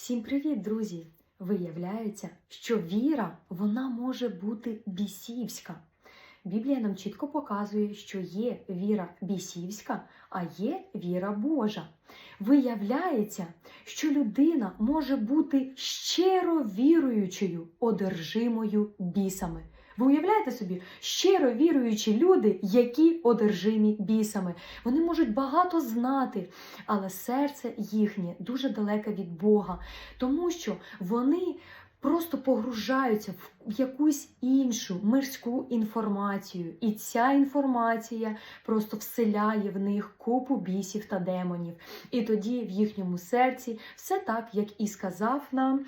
Всім привіт, друзі! Виявляється, що віра вона може бути бісівська. Біблія нам чітко показує, що є віра бісівська, а є віра Божа. Виявляється, що людина може бути щиро віруючою, одержимою бісами. Ви уявляєте собі, щиро віруючі люди, які одержимі бісами. Вони можуть багато знати, але серце їхнє дуже далеке від Бога, тому що вони просто погружаються в якусь іншу мирську інформацію, і ця інформація просто вселяє в них купу бісів та демонів. І тоді в їхньому серці все так, як і сказав нам.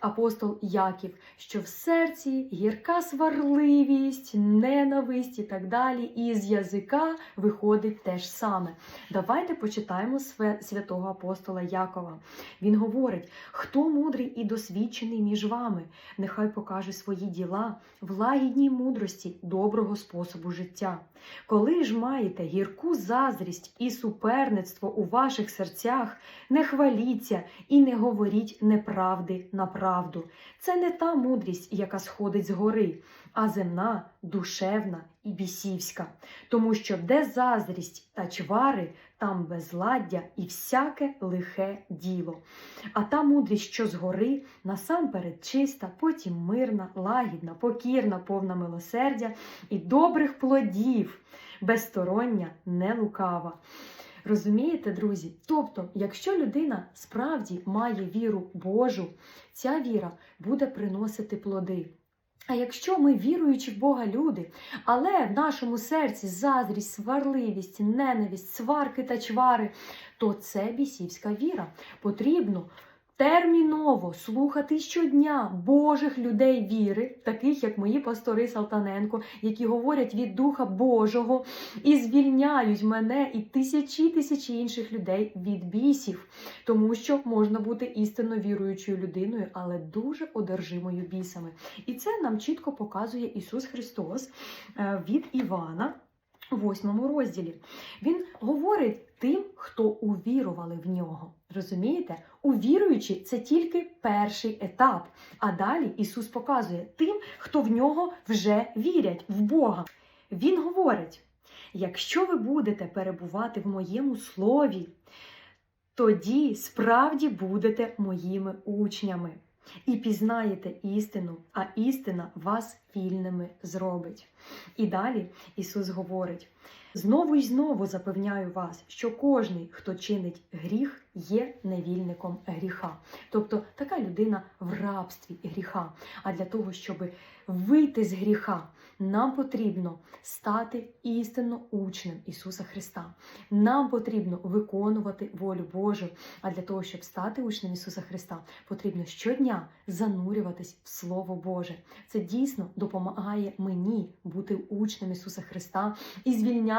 Апостол Яків, що в серці гірка сварливість, ненависть і так далі, і з язика виходить те ж саме. Давайте почитаємо святого апостола Якова. Він говорить: хто мудрий і досвідчений між вами, нехай покаже свої діла в лагідній мудрості доброго способу життя. Коли ж маєте гірку заздрість і суперництво у ваших серцях, не хваліться і не говоріть неправди на правду. Це не та мудрість, яка сходить з гори, а земна, душевна і бісівська. Тому що де заздрість та чвари, там безладдя і всяке лихе діло. А та мудрість, що згори, насамперед чиста, потім мирна, лагідна, покірна, повна милосердя і добрих плодів, безстороння, не лукава. Розумієте, друзі? Тобто, якщо людина справді має віру Божу, ця віра буде приносити плоди. А якщо ми віруючі в Бога люди, але в нашому серці заздрість, сварливість, ненависть, сварки та чвари, то це бісівська віра. Потрібно терміново слухати щодня Божих людей віри, таких як мої пастори Салтаненко, які говорять від Духа Божого і звільняють мене і тисячі тисячі інших людей від бісів, тому що можна бути істинно віруючою людиною, але дуже одержимою бісами. І це нам чітко показує Ісус Христос е, від Івана. У восьмому розділі він говорить тим, хто увірували в нього. Розумієте? Увіруючи, це тільки перший етап. А далі Ісус показує тим, хто в нього вже вірять, в Бога. Він говорить: якщо ви будете перебувати в моєму слові, тоді справді будете моїми учнями і пізнаєте істину, а істина вас вільними зробить. І далі Ісус говорить: знову й знову запевняю вас, що кожний, хто чинить гріх, є невільником гріха. Тобто така людина в рабстві гріха. А для того, щоб вийти з гріха, нам потрібно стати істинно учнем Ісуса Христа. Нам потрібно виконувати волю Божу. А для того, щоб стати учнем Ісуса Христа, потрібно щодня занурюватись в Слово Боже. Це дійсно допомагає мені бути учнем Ісуса Христа і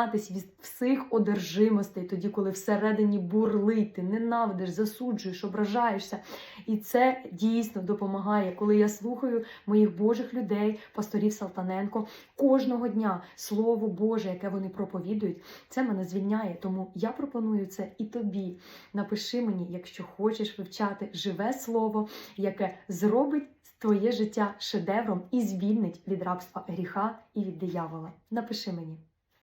звільнятись від всіх одержимостей, тоді, коли всередині бурлить, ти ненавидиш, засуджуєш, ображаєшся. І це дійсно допомагає, коли я слухаю моїх Божих людей, пасторів Салтаненко, кожного дня Слово Боже, яке вони проповідують, це мене звільняє. Тому я пропоную це і тобі. Напиши мені, якщо хочеш вивчати живе слово, яке зробить твоє життя шедевром і звільнить від рабства гріха і від диявола. Напиши мені.